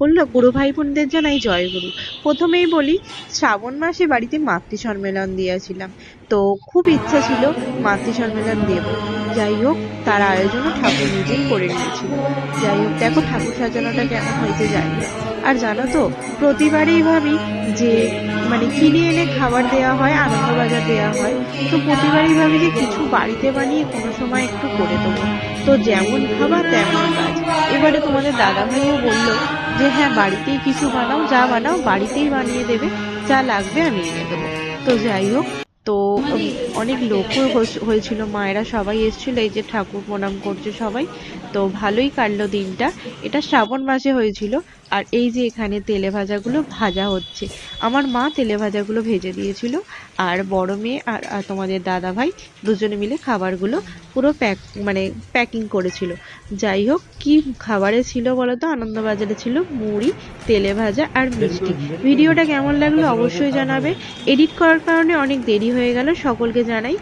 বলল, গুরু ভাই বোনদের জানাই জয়গুরু প্রথমেই বলি, শ্রাবণ মাসে বাড়িতে মাতৃ সম্মেলন দিয়েছিলাম। তো খুব ইচ্ছা ছিল মাতৃ সম্মেলন দেব। যাই হোক, তার আয়োজনও ঠাকুর নিজেই করে নিয়েছিল। যাই হোক, দেখো ঠাকুর সাজানোটা কেমন হয়েছে না। আর জানো তো, প্রতিবারই ভাবি যে মানে কিনে এনে খাবার দেওয়া হয়, আনন্দবাজার দেওয়া হয়, তো প্রতিবারই ভাবি যে কিছু বাড়িতে বানিয়ে কোনো সময় একটু করে দেবো। তো যেমন খাবার, তেমন কাজ। এবারে তোমাদের দাদা ভাইও বলল যে হ্যাঁ বাড়িতেই কিছু বানাও, যা বানাও, বাড়িতেই বানিয়ে দেবে, যা লাগবে আমি এনে দেবো। তো যাই হোক, তো উম, অনেক লোকও হয়েছিল মায়েরা সবাই এসেছিল এই যে ঠাকুর প্রণাম করছে সবাই। তো ভালোই কাটলো দিনটা। এটা শ্রাবণ মাসে হয়েছিল আর এই যে এখানে তেলে ভাজাগুলো ভাজা হচ্ছে। আমার মা তেলে ভাজাগুলো ভেজে দিয়েছিল আর বড় মেয়ে আর আর তোমাদের দাদা ভাই দুজনে মিলে খাবারগুলো পুরো প্যাক মানে প্যাকিং করেছিল। যাই হোক কি খাবারে ছিল বলো তো আনন্দবাজারে ছিল মুড়ি তেলে ভাজা আর মিষ্টি। ভিডিওটা কেমন লাগল অবশ্যই জানাবে। এডিট করার কারণে অনেক দেরি হয়ে গেল সকলকে জানাই